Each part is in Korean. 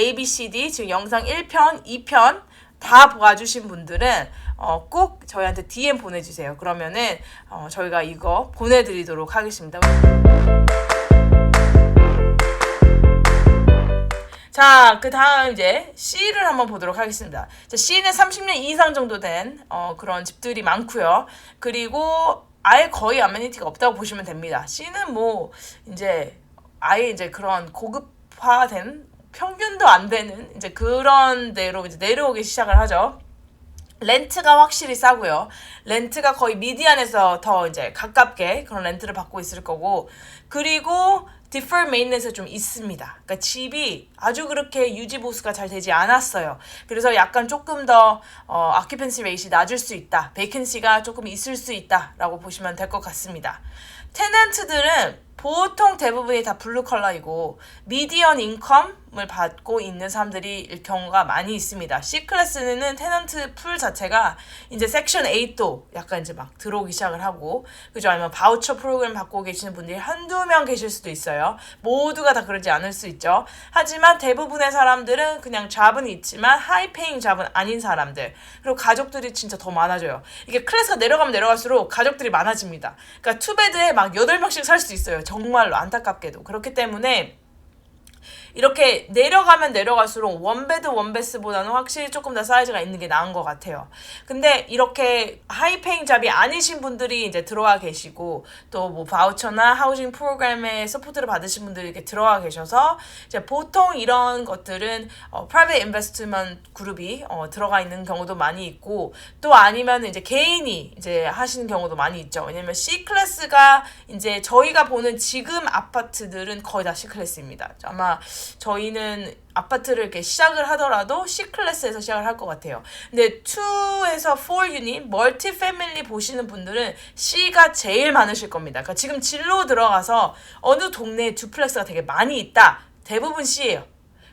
A, B, C, D 지금 영상 1편, 2편 다 봐주신 분들은 어, 꼭 저희한테 DM 보내주세요. 그러면은 어, 저희가 이거 보내드리도록 하겠습니다. 자, 그 다음 이제 C를 한번 보도록 하겠습니다. 자, C는 30년 이상 정도 된 어, 그런 집들이 많고요. 그리고 아예 거의 아메니티가 없다고 보시면 됩니다. C는 뭐 이제 아예 이제 그런 고급화된 평균도 안 되는 이제 그런 데로 이제 내려오기 시작을 하죠. 렌트가 확실히 싸고요. 렌트가 거의 미디안에서 더 이제 가깝게 그런 렌트를 받고 있을 거고 그리고 defer maintenance 좀 있습니다. 그러니까 집이 아주 그렇게 유지 보수가 잘 되지 않았어요. 그래서 약간 조금 더 어, occupancy rate이 낮을 수 있다. vacancy가 조금 있을 수 있다라고 보시면 될 것 같습니다. 테넌트들은 보통 대부분이 다 블루 컬러이고 미디언 인컴을 받고 있는 사람들이 경우가 많이 있습니다. C 클래스는 테넌트 풀 자체가 이제 섹션 8도 약간 이제 막 들어오기 시작을 하고 그죠? 아니면 바우처 프로그램 받고 계시는 분들이 한두 명 계실 수도 있어요. 모두가 다 그러지 않을 수 있죠. 하지만 대부분의 사람들은 그냥 잡은 있지만 하이페잉 잡은 아닌 사람들 그리고 가족들이 진짜 더 많아져요. 이게 클래스가 내려가면 내려갈수록 가족들이 많아집니다. 그러니까 투베드에 막 8명씩 살 수 있어요. 정말로 안타깝게도. 그렇기 때문에 이렇게 내려가면 내려갈수록 원베드 원베스보다는 확실히 조금 더 사이즈가 있는 게 나은 것 같아요. 근데 이렇게 하이페잉 잡이 아니신 분들이 이제 들어와 계시고 또 뭐 바우처나 하우징 프로그램에 서포트를 받으신 분들이 이렇게 들어와 계셔서 이제 보통 이런 것들은 어, 프라이빗 인베스트먼트 그룹이 어, 들어가 있는 경우도 많이 있고 또 아니면 이제 개인이 이제 하시는 경우도 많이 있죠. 왜냐면 C 클래스가 이제 저희가 보는 지금 아파트들은 거의 다 C 클래스입니다. 아마 저희는 아파트를 이렇게 시작을 하더라도 C 클래스에서 시작을 할 것 같아요. 근데 2에서 4 유닛 멀티 패밀리 보시는 분들은 C가 제일 많으실 겁니다. 그러니까 지금 진로 들어가서 어느 동네에 두플렉스가 되게 많이 있다. 대부분 C예요.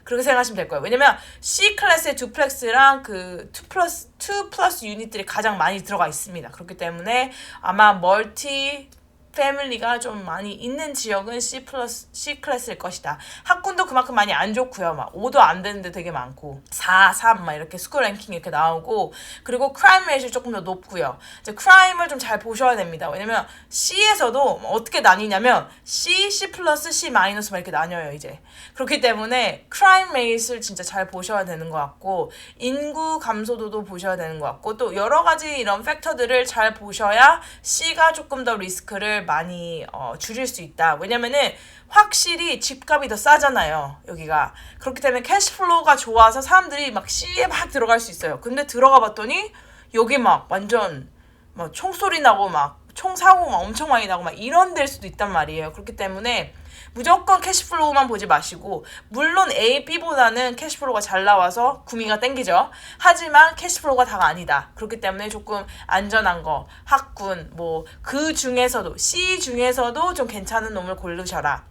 그렇게 생각하시면 될 거예요. 왜냐면 C 클래스의 두플렉스랑 그2 플러스 2 플러스 유닛들이 가장 많이 들어가 있습니다. 그렇기 때문에 아마 멀티 패밀리가 좀 많이 있는 지역은 C 플러스 C 클래스일 것이다. 학군도 그만큼 많이 안 좋고요. 막 5도 안 되는데 되게 많고 4, 3 막 이렇게 스쿨 랭킹 이렇게 나오고 그리고 크라임 레이시 조금 더 높고요. 이제 크라임을 좀 잘 보셔야 됩니다. 왜냐면 C에서도 어떻게 나뉘냐면 C, C 플러스, C 마이너스 막 이렇게 나뉘어요 이제. 그렇기 때문에 크라임 레이스를 진짜 잘 보셔야 되는 것 같고 인구 감소도도 보셔야 되는 것 같고 또 여러 가지 이런 팩터들을 잘 보셔야 C가 조금 더 리스크를 많이 어, 줄일 수 있다. 왜냐면은 확실히 집값이 더 싸잖아요. 여기가. 그렇기 때문에 캐시플로우가 좋아서 사람들이 막 C에 막 들어갈 수 있어요. 근데 들어가 봤더니 여기 막 완전 막 총소리 나고 막 총 사고가 엄청 많이 나고 막 이런 될 수도 있단 말이에요. 그렇기 때문에 무조건 캐시플로우만 보지 마시고 물론 A, B보다는 캐시플로우가 잘 나와서 구미가 땡기죠. 하지만 캐시플로우가 다가 아니다. 그렇기 때문에 조금 안전한 거 학군 뭐 그 중에서도 C 중에서도 좀 괜찮은 놈을 고르셔라.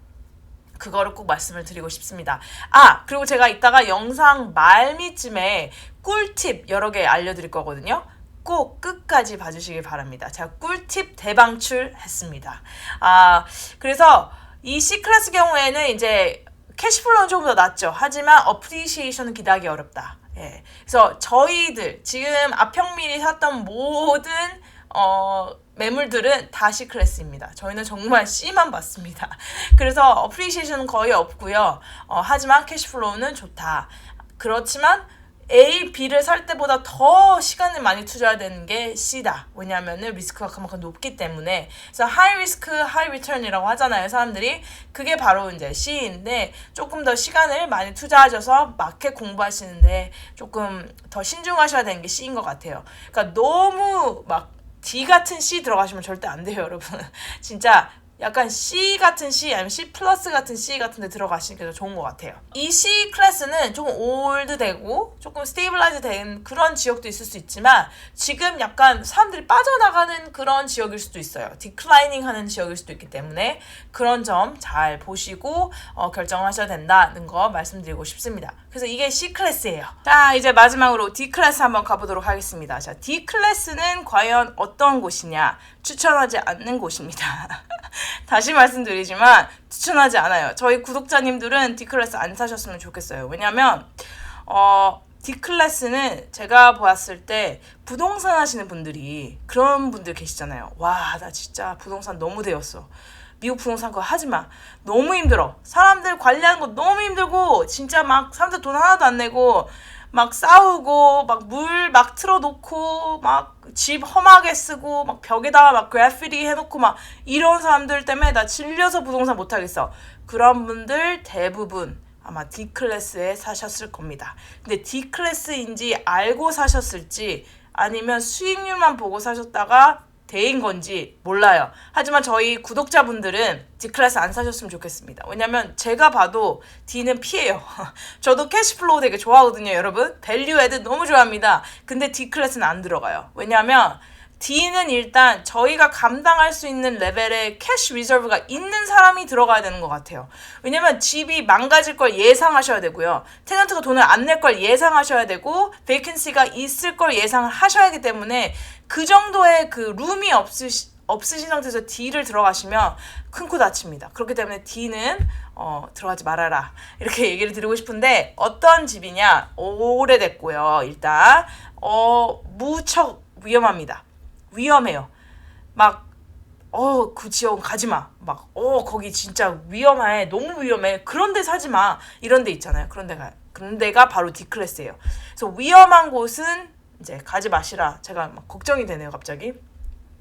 그거를 꼭 말씀을 드리고 싶습니다. 아, 그리고 제가 이따가 영상 말미쯤에 꿀팁 여러 개 알려드릴 거거든요. 꼭 끝까지 봐주시길 바랍니다. 제가 꿀팁 대방출 했습니다. 아, 그래서 이 C 클래스 경우에는 이제 캐시플로우는 조금 더 낫죠. 하지만 어프리시에이션은 기대하기 어렵다. 예. 그래서 저희들 지금 아평민이 샀던 모든 어, 매물들은 다 C 클래스입니다. 저희는 정말 C만 봤습니다. 그래서 어프리시에이션은 거의 없고요. 어, 하지만 캐시플로우는 좋다. 그렇지만 A, B를 살 때보다 더 시간을 많이 투자해야 되는 게 C다. 왜냐하면 리스크가 그만큼 높기 때문에. 그래서 하이 리스크, 하이 리턴이라고 하잖아요, 사람들이. 그게 바로 이제 C인데 조금 더 시간을 많이 투자하셔서 마켓 공부하시는데 조금 더 신중하셔야 되는 게 C인 것 같아요. 그러니까 너무 막 D 같은 C 들어가시면 절대 안 돼요, 여러분. 진짜 약간 C 같은 C 아니면 C 플러스 같은 C 같은 데 들어가시는 게더 좋은 것 같아요. 이 C 클래스는 조금 올드되고 조금 스테이블라이즈 된 그런 지역도 있을 수 있지만 지금 약간 사람들이 빠져나가는 그런 지역일 수도 있어요. 디클라이닝 하는 지역일 수도 있기 때문에 그런 점 잘 보시고 어, 결정하셔야 된다는 거 말씀드리고 싶습니다. 그래서 이게 C 클래스예요. 자, 이제 마지막으로 D 클래스 한번 가보도록 하겠습니다. 자, D 클래스는 과연 어떤 곳이냐? 추천하지 않는 곳입니다. 다시 말씀드리지만 추천하지 않아요. 저희 구독자님들은 D클래스 안 사셨으면 좋겠어요. 왜냐면 어 D클래스는 제가 보았을 때 부동산 하시는 분들이 그런 분들 계시잖아요. 와, 나 진짜 부동산 너무 되었어. 미국 부동산 그거 하지 마. 너무 힘들어. 사람들 관리하는 거 너무 힘들고 진짜 막 사람들 돈 하나도 안 내고 막 싸우고 막 물 막 틀어놓고 막 집 험하게 쓰고 막 벽에다가 막 그래피티 해놓고 막 이런 사람들 때문에 나 질려서 부동산 못 하겠어. 그런 분들 대부분 아마 D 클래스에 사셨을 겁니다. 근데 D 클래스인지 알고 사셨을지 아니면 수익률만 보고 사셨다가 대인 건지 몰라요. 하지만 저희 구독자분들은 D 클래스 안 사셨으면 좋겠습니다. 왜냐면 제가 봐도 D는 피해요. 저도 캐시플로우 되게 좋아하거든요, 여러분. 밸류 애드 너무 좋아합니다. 근데 D 클래스는 안 들어가요. 왜냐면 D는 일단 저희가 감당할 수 있는 레벨의 캐시 리저브가 있는 사람이 들어가야 되는 것 같아요. 왜냐면 집이 망가질 걸 예상하셔야 되고요. 테넌트가 돈을 안 낼 걸 예상하셔야 되고, 베이컨시가 있을 걸 예상을 하셔야 하기 때문에 그 정도의 그 룸이 없으시, 없으신 상태에서 D를 들어가시면 큰 코 다칩니다. 그렇기 때문에 D는 어, 들어가지 말아라. 이렇게 얘기를 드리고 싶은데 어떤 집이냐? 오래됐고요. 일단 어, 무척 위험합니다. 위험해요. 막, 어, 그 지역 가지 마. 막, 어, 거기 진짜 위험해. 너무 위험해. 그런 데 사지 마. 이런 데 있잖아요. 그런 데가, 그런 데가 바로 D클래스예요. 그래서 위험한 곳은 이제 가지 마시라. 제가 막 걱정이 되네요, 갑자기.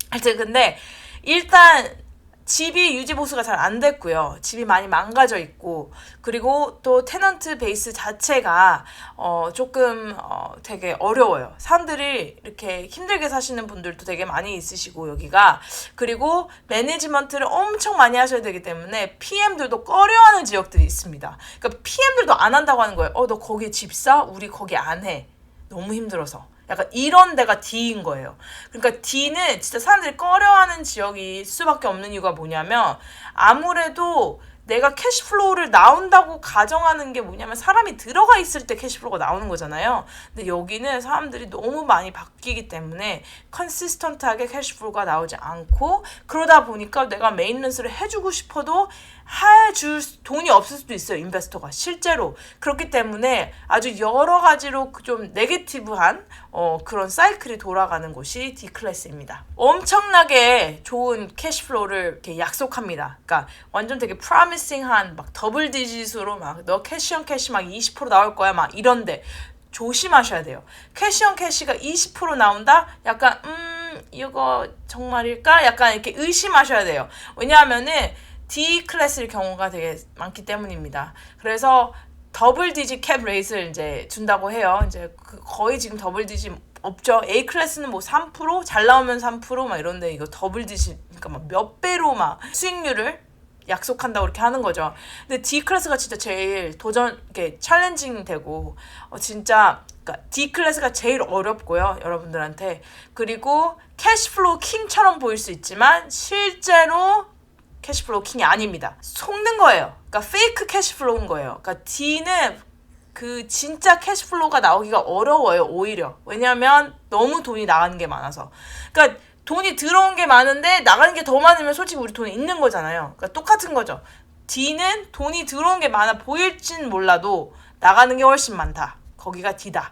하여튼 근데 일단 집이 유지 보수가 잘 안 됐고요. 집이 많이 망가져 있고 그리고 또 테넌트 베이스 자체가 어 조금 어 되게 어려워요. 사람들이 이렇게 힘들게 사시는 분들도 되게 많이 있으시고 여기가 그리고 매니지먼트를 엄청 많이 하셔야 되기 때문에 PM들도 꺼려하는 지역들이 있습니다. 그러니까 PM들도 안 한다고 하는 거예요. 어 너 거기 집 사? 우리 거기 안 해. 너무 힘들어서. 약간 이런 데가 D인 거예요. 그러니까 D는 진짜 사람들이 꺼려하는 지역이 수밖에 없는 이유가 뭐냐면 아무래도 내가 캐시플로우를 나온다고 가정하는 게 뭐냐면 사람이 들어가 있을 때 캐시플로우가 나오는 거잖아요. 근데 여기는 사람들이 너무 많이 바뀌기 때문에 컨시스턴트하게 캐시플로우가 나오지 않고 그러다 보니까 내가 메인런스를 해주고 싶어도 해줄 돈이 없을 수도 있어요. 인베스터가 실제로 그렇기 때문에 아주 여러 가지로 그좀 네게티브한 어, 그런 사이클이 돌아가는 곳이 D 클래스입니다. 엄청나게 좋은 캐시플로우를 이렇게 약속합니다. 그러니까 완전 되게 프라미싱한 막 더블 디짓으로 막 너 캐시언 캐시 막 20% 나올 거야 막 이런데 조심하셔야 돼요. 캐시언 캐시가 20% 나온다? 약간 음 이거 정말일까? 약간 이렇게 의심하셔야 돼요. 왜냐하면은 D 클래스일 경우가 되게 많기 때문입니다. 그래서 더블 디지 캡 레이스를 이제 준다고 해요. 이제 그 거의 지금 더블 디지 없죠. A 클래스는 뭐 3%잘 나오면 3%막 이런데 이거 더블 디지 그러니까 막 몇 배로 막 수익률을 약속한다고 이렇게 하는 거죠. 근데 D 클래스가 진짜 제일 도전 이렇게 챌린징 되고 어 진짜 그러니까 D 클래스가 제일 어렵고요, 여러분들한테. 그리고 캐시플로우 킹처럼 보일 수 있지만 실제로 캐시플로우 킹이 아닙니다. 속는 거예요. 그러니까 페이크 캐시플로우인 거예요. 그러니까 D는 그 진짜 캐시플로우가 나오기가 어려워요, 오히려. 왜냐면 너무 돈이 나가는 게 많아서. 그러니까 돈이 들어온 게 많은데 나가는 게 더 많으면 솔직히 우리 돈이 있는 거잖아요. 그러니까 똑같은 거죠. D는 돈이 들어온 게 많아 보일진 몰라도 나가는 게 훨씬 많다. 거기가 D다.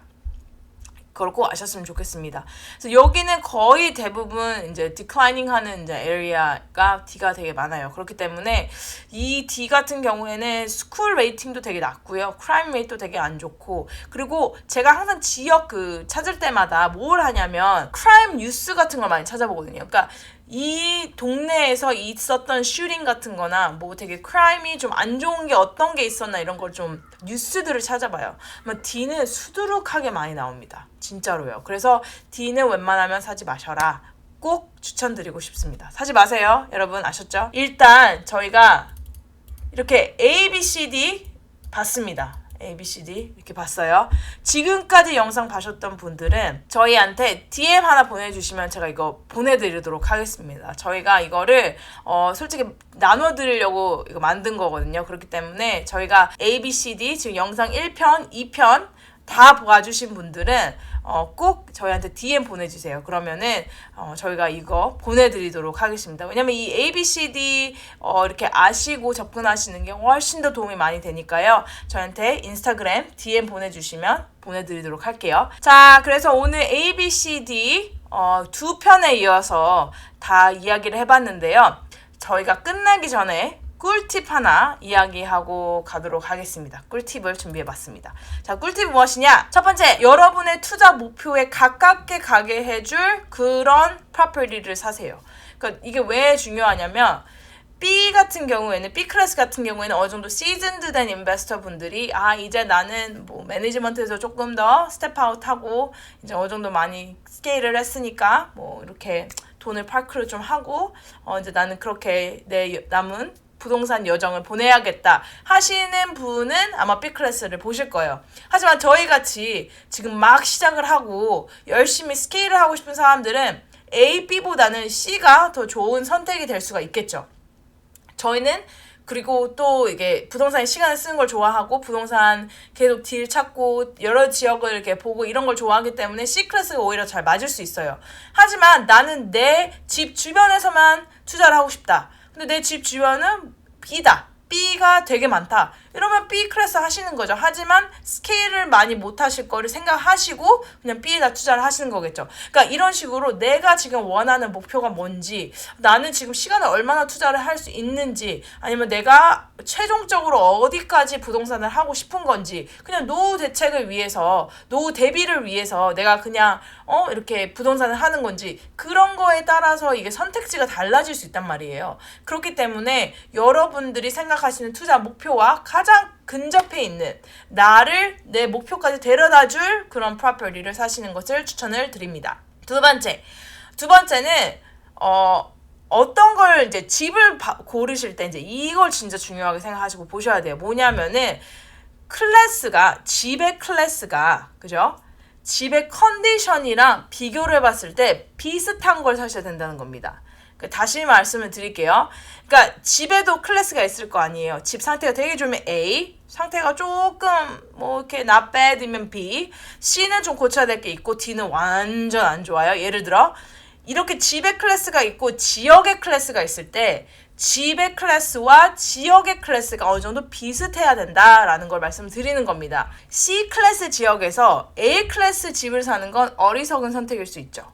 그걸 꼭 아셨으면 좋겠습니다. 그래서 여기는 거의 대부분 이제 디클라이닝 하는 이제 에리아가 D가 되게 많아요. 그렇기 때문에 이 D 같은 경우에는 스쿨 레이팅도 되게 낮고요. 크라임 레이트도 되게 안 좋고 그리고 제가 항상 지역 그 찾을 때마다 뭘 하냐면 크라임 뉴스 같은 걸 많이 찾아보거든요. 그러니까 이 동네에서 있었던 슈링 같은 거나 뭐 되게 크라임이 좀 안 좋은 게 어떤 게 있었나 이런 걸 좀 뉴스들을 찾아봐요. 뭐 D는 수두룩하게 많이 나옵니다. 진짜로요. 그래서 D는 웬만하면 사지 마셔라. 꼭 추천드리고 싶습니다. 사지 마세요. 여러분 아셨죠? 일단 저희가 이렇게 A, B, C, D 봤습니다. A, B, C, D 이렇게 봤어요. 지금까지 영상 봐셨던 분들은 저희한테 DM 하나 보내주시면 제가 이거 보내드리도록 하겠습니다. 저희가 이거를 어, 솔직히 나눠드리려고 이거 만든 거거든요. 그렇기 때문에 저희가 A, B, C, D 지금 영상 1편, 2편 다 봐주신 분들은 어, 꼭 저희한테 DM 보내주세요. 그러면은 어, 저희가 이거 보내드리도록 하겠습니다. 왜냐면 이 ABCD 어, 이렇게 아시고 접근하시는 게 훨씬 더 도움이 많이 되니까요. 저한테 인스타그램 DM 보내주시면 보내드리도록 할게요. 자, 그래서 오늘 ABCD 어, 두 편에 이어서 다 이야기를 해봤는데요. 저희가 끝나기 전에 꿀팁 하나 이야기하고 가도록 하겠습니다. 꿀팁을 준비해 봤습니다. 자, 꿀팁이 무엇이냐? 첫 번째, 여러분의 투자 목표에 가깝게 가게 해줄 그런 프로퍼티를 사세요. 그러니까 이게 왜 중요하냐면 B 같은 경우에는 B 클래스 같은 경우에는 어느 정도 시즌드된 인베스터 분들이 아 이제 나는 뭐 매니지먼트에서 조금 더 스텝아웃하고 이제 어느 정도 많이 스케일을 했으니까 뭐 이렇게 돈을 파크를 좀 하고 어 이제 나는 그렇게 내 남은 부동산 여정을 보내야겠다 하시는 분은 아마 B 클래스를 보실 거예요. 하지만 저희 같이 지금 막 시작을 하고 열심히 스케일을 하고 싶은 사람들은 A, B보다는 C가 더 좋은 선택이 될 수가 있겠죠. 저희는 그리고 또 이게 부동산에 시간을 쓰는 걸 좋아하고 부동산 계속 딜 찾고 여러 지역을 이렇게 보고 이런 걸 좋아하기 때문에 C 클래스가 오히려 잘 맞을 수 있어요. 하지만 나는 내 집 주변에서만 투자를 하고 싶다. 근데 내집 주변은 B다. B가 되게 많다. 이러면 B 클래스 하시는 거죠. 하지만 스케일을 많이 못 하실 거를 생각하시고 그냥 B에다 투자를 하시는 거겠죠. 그러니까 이런 식으로 내가 지금 원하는 목표가 뭔지, 나는 지금 시간을 얼마나 투자를 할 수 있는지, 아니면 내가 최종적으로 어디까지 부동산을 하고 싶은 건지, 그냥 노후 대책을 위해서, 노후 대비를 위해서 내가 그냥 어 이렇게 부동산을 하는 건지 그런 거에 따라서 이게 선택지가 달라질 수 있단 말이에요. 그렇기 때문에 여러분들이 생각하시는 투자 목표와 가장 근접해 있는 나를 내 목표까지 데려다 줄 그런 프로퍼티를 사시는 것을 추천을 드립니다. 두 번째. 두 번째는 어 어떤 걸 이제 집을 바- 고르실 때 이제 이걸 진짜 중요하게 생각하시고 보셔야 돼요. 뭐냐면은 클래스가 집의 클래스가 그죠? 집의 컨디션이랑 비교를 해봤을 때 비슷한 걸 사셔야 된다는 겁니다. 그 다시 말씀을 드릴게요. 그러니까 집에도 클래스가 있을 거 아니에요. 집 상태가 되게 좋으면 A, 상태가 조금 뭐 이렇게 not bad이면 B, C는 좀 고쳐야 될 게 있고 D는 완전 안 좋아요. 예를 들어 이렇게 집의 클래스가 있고 지역의 클래스가 있을 때 집의 클래스와 지역의 클래스가 어느 정도 비슷해야 된다라는 걸 말씀드리는 겁니다. C 클래스 지역에서 A 클래스 집을 사는 건 어리석은 선택일 수 있죠.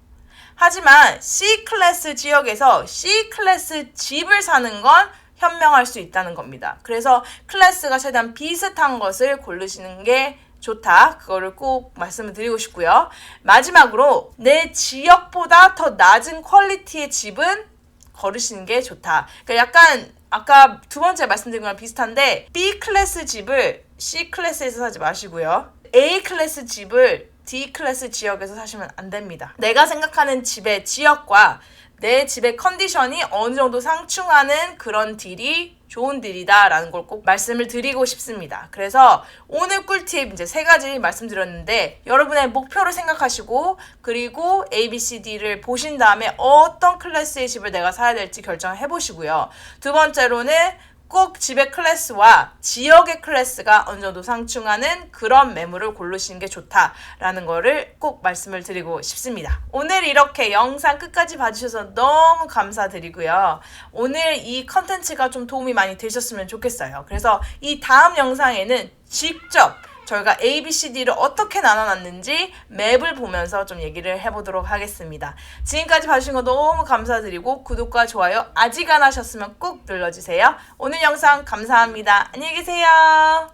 하지만 C 클래스 지역에서 C 클래스 집을 사는 건 현명할 수 있다는 겁니다. 그래서 클래스가 최대한 비슷한 것을 고르시는 게 좋다. 그거를 꼭 말씀을 드리고 싶고요. 마지막으로 내 지역보다 더 낮은 퀄리티의 집은 거르시는 게 좋다. 그러니까 약간 아까 두 번째 말씀드린 거랑 비슷한데 B 클래스 집을 C 클래스에서 사지 마시고요. A 클래스 집을 D 클래스 지역에서 사시면 안 됩니다. 내가 생각하는 집의 지역과 내 집의 컨디션이 어느 정도 상충하는 그런 딜이 좋은 딜이다라는 걸 꼭 말씀을 드리고 싶습니다. 그래서 오늘 꿀팁 이제 세 가지 말씀드렸는데 여러분의 목표를 생각하시고 그리고 A, B, C, D를 보신 다음에 어떤 클래스의 집을 내가 사야 될지 결정해 보시고요. 두 번째로는 꼭 집의 클래스와 지역의 클래스가 어느 정도 상충하는 그런 매물을 고르시는 게 좋다라는 거를 꼭 말씀을 드리고 싶습니다. 오늘 이렇게 영상 끝까지 봐주셔서 너무 감사드리고요. 오늘 이 컨텐츠가 좀 도움이 많이 되셨으면 좋겠어요. 그래서 이 다음 영상에는 직접 저희가 A, B, C, D를 어떻게 나눠놨는지 맵을 보면서 좀 얘기를 해보도록 하겠습니다. 지금까지 봐주신 거 너무 감사드리고 구독과 좋아요 아직 안 하셨으면 꼭 눌러주세요. 오늘 영상 감사합니다. 안녕히 계세요.